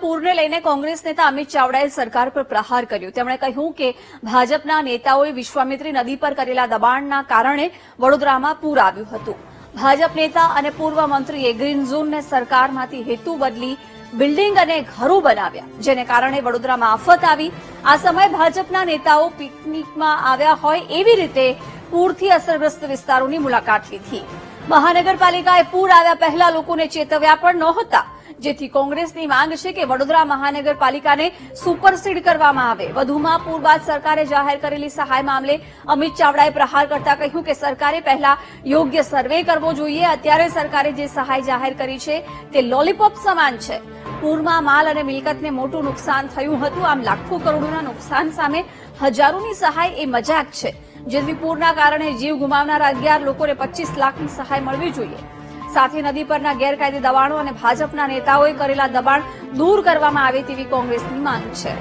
પૂરને લઈને કોંગ્રેસ નેતા અમિત ચાવડાએ સરકાર પર પ્રહાર કર્યો. તેમણે કહ્યું કે ભાજપના નેતાઓએ વિશ્વામિત્રી નદી પર કરેલા દબાણના કારણે વડોદરામાં પૂર આવ્યું હતું. ભાજપ નેતા અને પૂર્વ મંત્રીએ ગ્રીન ઝોનને સરકારમાંથી હેતુ બદલી બિલ્ડિંગ અને ઘરો બનાવ્યા, જેને કારણે વડોદરામાં આફત આવી. આ સમયે ભાજપના નેતાઓ પિકનિકમાં આવ્યા હોય એવી રીતે પૂરથી અસરગ્રસ્ત વિસ્તારોની મુલાકાત લીધી. મહાનગરપાલિકાએ પૂર આવ્યા પહેલા લોકોને ચેતવ્યા પણ નહોતા. જેથી કોંગ્રેસની માંગ છે કે વડોદરા મહાનગરપાલિકાને સુપરસીડ કરવામાં આવે. વધુમાં પૂર બાદ સરકારે જાહેર કરેલી સહાય મામલે અમિત ચાવડાએ પ્રહાર કરતા કહ્યું કે સરકારે પહેલા યોગ્ય સર્વે કરવો જોઈએ. અત્યારે સરકારે જે સહાય જાહેર કરી છે તે લોલીપોપ સમાન છે. પૂરમાં માલ અને મિલકતને મોટું નુકસાન થયું હતું. આમ લાખો કરોડોના નુકસાન સામે હજારોની સહાય એ મજાક છે. જેથી પૂરના કારણે જીવ ગુમાવનારા અગિયાર લોકોને પચીસ લાખની સહાય મળવી જોઈએ. સાથે નદી પરના ગેરકાયદે દબાણો અને ભાજપના નેતાઓએ કરેલા દબાણ દૂર કરવામાં આવે તેવી કોંગ્રેસની માંગ છે.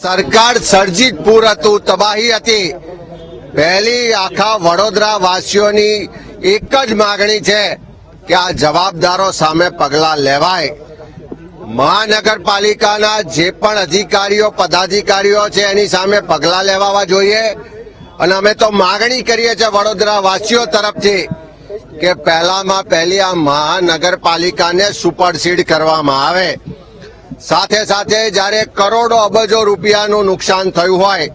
સરકાર સર્જિત પૂર હતું તબાહી હતી. પહેલી આખા વડોદરા વાસીઓની એક જ માગણી છે કે આ જવાબદારો સામે પગલા લેવાય. મહાનગરપાલિકાના જે પણ અધિકારીઓ, પદાધિકારીઓ છે, એની સામે પગલા લેવાવા જોઈએ. અને અમે તો માગણી કરીએ છીએ વડોદરા વાસીઓ તરફથી કે પહેલામાં પહેલી આ મહાનગરપાલિકાને સુપરસીડ કરવામાં આવે. સાથે સાથે જ્યારે કરોડો અબજો રૂપિયાનું નુકસાન થયું હોય,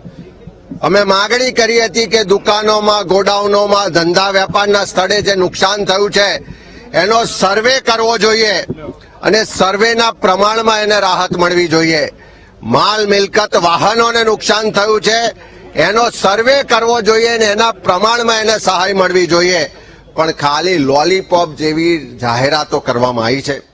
અમે માગણી કરી હતી કે દુકાનોમાં, ગોડાઉનોમાં, ધંધા વેપારના સ્થળે જે નુકસાન થયું છે, એનો સર્વે કરવો જોઈએ અને સર્વેના પ્રમાણમાં એને રાહત મળવી જોઈએ. માલ મિલકત વાહનોને નુકસાન થયું છે એનો સર્વે કરવો જોઈએ અને એના પ્રમાણમાં એને સહાય મળવી જોઈએ. પણ ખાલી લોલીપોપ જેવી જાહેરાતો કરવામાં આવી છે.